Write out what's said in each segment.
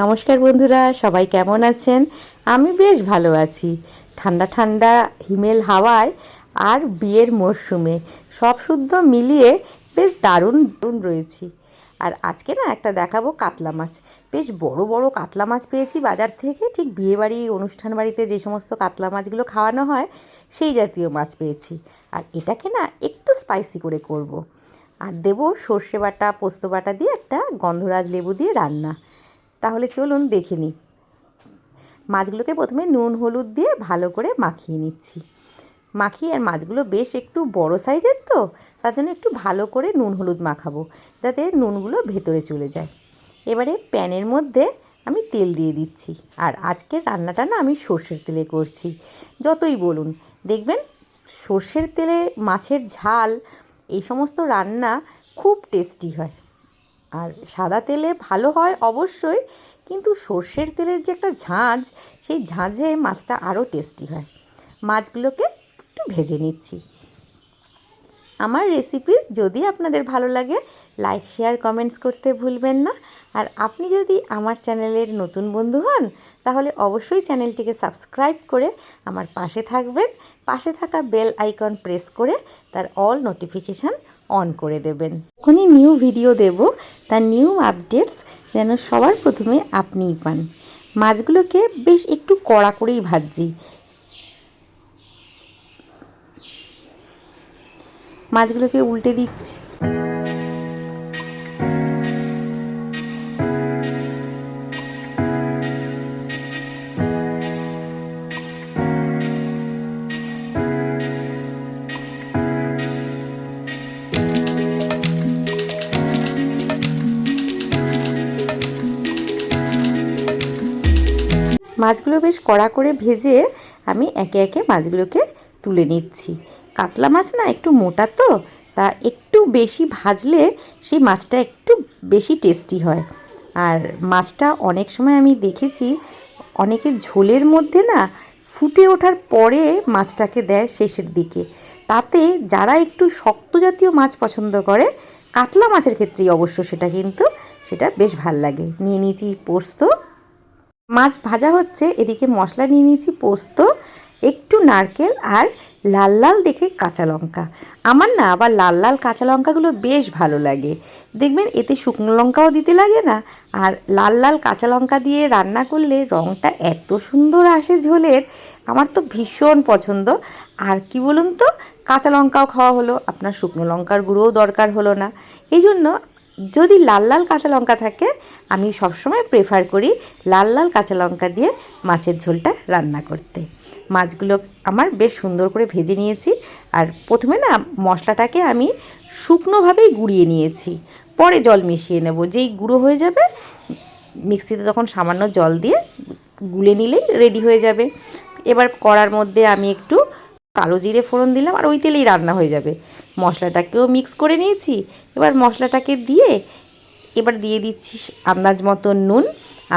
নমস্কার বন্ধুরা, সবাই কেমন আছেন? আমি বেশ ভালো আছি। ঠান্ডা ঠান্ডা, হিমেল হাওয়ায় আর বিয়ের মরশুমে সব শুদ্ধ মিলিয়ে বেশ দারুণ দারুণ রয়েছি। আর আজকে না একটা দেখাবো কাতলা মাছ। বেশ বড় বড় কাতলা মাছ পেয়েছি বাজার থেকে। ঠিক বিয়েবাড়ি, অনুষ্ঠান বাড়িতে যে সমস্ত কাতলা মাছগুলো খাওয়ানো হয়, সেই জাতীয় মাছ পেয়েছি। আর এটাকে না একটু স্পাইসি করে করব। আর দেবো সর্ষে বাটা, পোস্ত বাটা দিয়ে একটা গন্ধরাজ লেবু দিয়ে রান্না। তাহলে চলুন দেখে নিই। মাছগুলোকে প্রথমে নুন, হলুদ দিয়ে ভালো করে মাখিয়ে নিচ্ছি। মাখিয়ে আর মাছগুলো বেশ একটু বড় সাইজের তো, তার জন্য একটু ভালো করে নুন, হলুদ মাখাবো, যাতে নুনগুলো ভেতরে চলে যায়। এবারে প্যানের মধ্যে আমি তেল দিয়ে দিচ্ছি। আর আজকের রান্নাটা না আমি সর্ষের তেলে করছি। যতই বলুন, দেখবেন সর্ষের তেলে মাছের ঝাল, এই সমস্ত রান্না খুব টেস্টি হয়। আর সাদা তেলে ভালো হয় অবশ্যই, কিন্তু সর্ষের তেলের যে একটা ঝাঁঝ সেই ঝাঁঝে মাছটা আরও টেস্টি হয়। মাছগুলোকে একটু ভেজে নিচ্ছি। আমার রেসিপিস যদি আপনাদের ভালো লাগে লাইক শেয়ার কমেন্টস করতে ভুলবেন না। আর আপনি যদি আমার চ্যানেলের নতুন বন্ধু হন, তাহলে অবশ্যই চ্যানেলটিকে সাবস্ক্রাইব করে আমার পাশে থাকবেন। পাশে থাকা বেল আইকন প্রেস করে তার অল নোটিফিকেশান অন করে দেবেন। যখনই নিউ ভিডিও দেব। তার নিউ আপডেটস যেন সবার প্রথমে আপনিই পান। মাছগুলোকে বেশ একটু কড়া করেই ভাজছি। মাছগুলোকে উল্টে দিচ্ছি। মাছগুলো বেশ কড়া করে ভেজে আমি একে একে মাছগুলোকে তুলে নিচ্ছি। কাতলা মাছ না একটু মোটা তো, তা একটু বেশি ভাজলে সেই মাছটা একটু বেশি টেস্টি হয়। আর মাছটা অনেক সময় আমি দেখেছি, অনেকে ঝোলের মধ্যে না ফুটে ওঠার পরে মাছটাকে দেয় শেষের দিকে। তাতে যারা একটু শক্ত জাতীয় মাছ পছন্দ করে, কাতলা মাছের ক্ষেত্রেই অবশ্য সেটা কিন্তু, সেটা বেশ ভালো লাগে। নিয়ে নিয়েছি পোস্ত মাছ ভাজা হচ্ছে, এদিকে মশলা নিয়ে নিয়েছি পোস্ত, একটু নারকেল আর লাল লাল দেখে কাঁচা লঙ্কা। আমার না আবার লাল লাল কাঁচা লঙ্কাগুলো বেশ ভালো লাগে। দেখবেন এতে শুকনো লঙ্কাও দিতে লাগে না, আর লাল লাল কাঁচা লঙ্কা দিয়ে রান্না করলে রঙটা এত সুন্দর আসে ঝোলের, আমার তো ভীষণ পছন্দ। আর কি বলুন তো, কাঁচা লঙ্কাও খাওয়া হলো, আপনার শুকনো লঙ্কার গুঁড়োও দরকার হলো না। এই জন্য যদি লাল লাল কাঁচা লঙ্কা থাকে, আমি সবসময় প্রেফার করি লাল লাল কাঁচা লঙ্কা দিয়ে মাছের ঝোলটা রান্না করতে। মাছগুলো আমার বেশ সুন্দর করে ভেজে নিয়েছি। আর প্রথমে না মশলাটাকে আমি শুকনোভাবেই গুঁড়িয়ে নিয়েছি। পরে জল মিশিয়ে নেব। যেই গুঁড়ো হয়ে যাবে, মিক্সিতে তখন সামান্য জল দিয়ে গুলে নিলেই রেডি হয়ে যাবে। এবার কড়ার মধ্যে আমি একটু কালো জিরে ফোড়ন দিলাম আর ওই তেলেই রান্না হয়ে যাবে। মশলাটাকেও মিক্স করে নিয়েছি। এবার মশলাটাকে দিয়ে এবার দিয়ে দিচ্ছি আন্দাজ মতন নুন,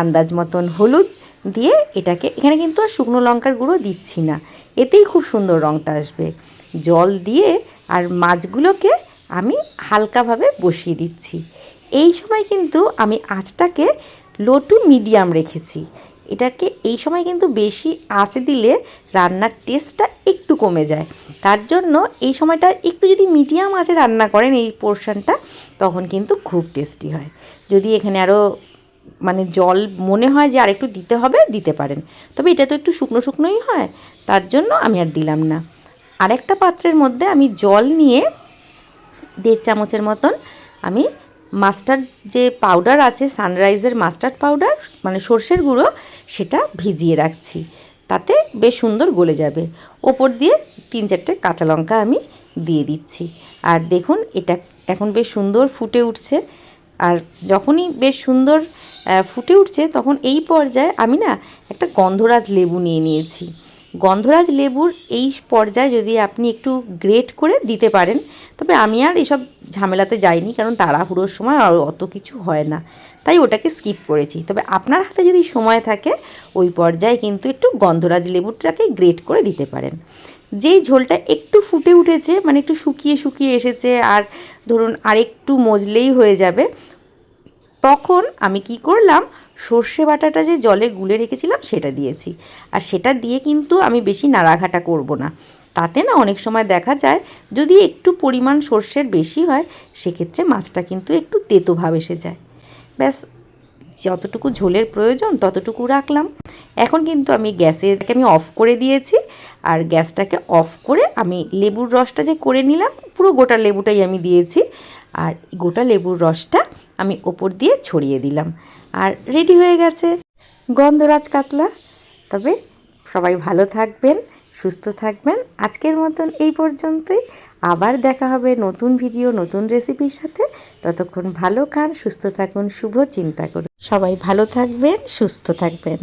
আন্দাজ মতন হলুদ দিয়ে এটাকে, এখানে কিন্তু আর শুকনো লঙ্কার গুঁড়ো দিচ্ছি না। এতেই খুব সুন্দর রঙটা আসবে। জল দিয়ে আর মাছগুলোকে আমি হালকাভাবে বসিয়ে দিচ্ছি। এই সময় কিন্তু আমি আঁচটাকে লো টু মিডিয়াম রেখেছি। এটাকে এই সময় কিন্তু বেশি আঁচ দিলে রান্নার টেস্টটা একটু কমে যায়। তার জন্য এই সময়টা একটু যদি মিডিয়াম আঁচে রান্না করেন এই পোর্শনটা তখন কিন্তু খুব টেস্টি হয়। যদি এখানে আরও মানে জল মনে হয় যে আরেকটু দিতে হবে, দিতে পারেন। তবে এটা তো একটু শুকনো শুকনোই হয়, তার জন্য আমি আর দিলাম না। আরেকটা পাত্রের মধ্যে আমি জল নিয়ে দেড় চামচের মতন আমি মাস্টার্ড যে পাউডার আছে সানরাইজের মাস্টার্ড পাউডার মানে সর্ষের গুঁড়ো সেটা ভিজিয়ে রাখছি। তাতে বেশ সুন্দর গলে যাবে। ওপর দিয়ে তিন চারটে কাঁচা লঙ্কা আমি দিয়ে দিচ্ছি। আর দেখুন, এটা এখন বেশ সুন্দর ফুটে উঠছে। আর যখনই বেশ সুন্দর ফুটে উঠছে, তখন এই পর্যায়ে আমি না একটা গন্ধরাজ লেবু নিয়ে নিয়েছি। গন্ধরাজ লেবুর এই পর্যায়ে যদি আপনি একটু গ্রেট করে দিতে পারেন, তবে আমি আর এসব ঝামেলাতে যাইনি, কারণ তাড়াহুড়োর সময় আর অত কিছু হয় না। তাই ওটাকে স্কিপ করেছি। তবে আপনার হাতে যদি সময় থাকে, ওই পর্যায়ে কিন্তু একটু গন্ধরাজ লেবুটাকে গ্রেট করে দিতে পারেন। যেই ঝোলটা একটু ফুটে উঠেছে মানে একটু শুকিয়ে শুকিয়ে এসেছে, আর ধরুন আরেকটু মজলেই হয়ে যাবে, তখন আমি কি করলাম সর্ষে বাটাটা যে জলে গুলে রেখেছিলাম, সেটা দিয়েছি। আর সেটা দিয়ে কিন্তু আমি বেশি নাড়াঘাটা করব না। তাতে না অনেক সময় দেখা যায়, যদি একটু পরিমাণ সর্ষের বেশি হয়, সেক্ষেত্রে মাছটা কিন্তু একটু তেতো ভাব এসে যায়। ব্যাস, যতটুকু ঝোলের প্রয়োজন, ততটুকু রাখলাম। এখন কিন্তু আমি গ্যাসেরকে আমি অফ করে দিয়েছি, আর গ্যাসটাকে অফ করে আমি লেবুর রসটা যে করে নিলাম, পুরো গোটা লেবুটাই আমি দিয়েছি। আর গোটা লেবুর রসটা আমি ওপর দিয়ে ছড়িয়ে দিলাম। আর রেডি হয়ে গেছে। গন্ধরাজ কাতলা। তবে সবাই ভালো থাকবেন, সুস্থ থাকবেন। আজকের মতন এই পর্যন্তই। আবার দেখা হবে নতুন ভিডিও, নতুন রেসিপির সাথে। ততক্ষণ ভালো খান, সুস্থ থাকুন, শুভ চিন্তা করুন। সবাই ভালো থাকবেন, সুস্থ থাকবেন।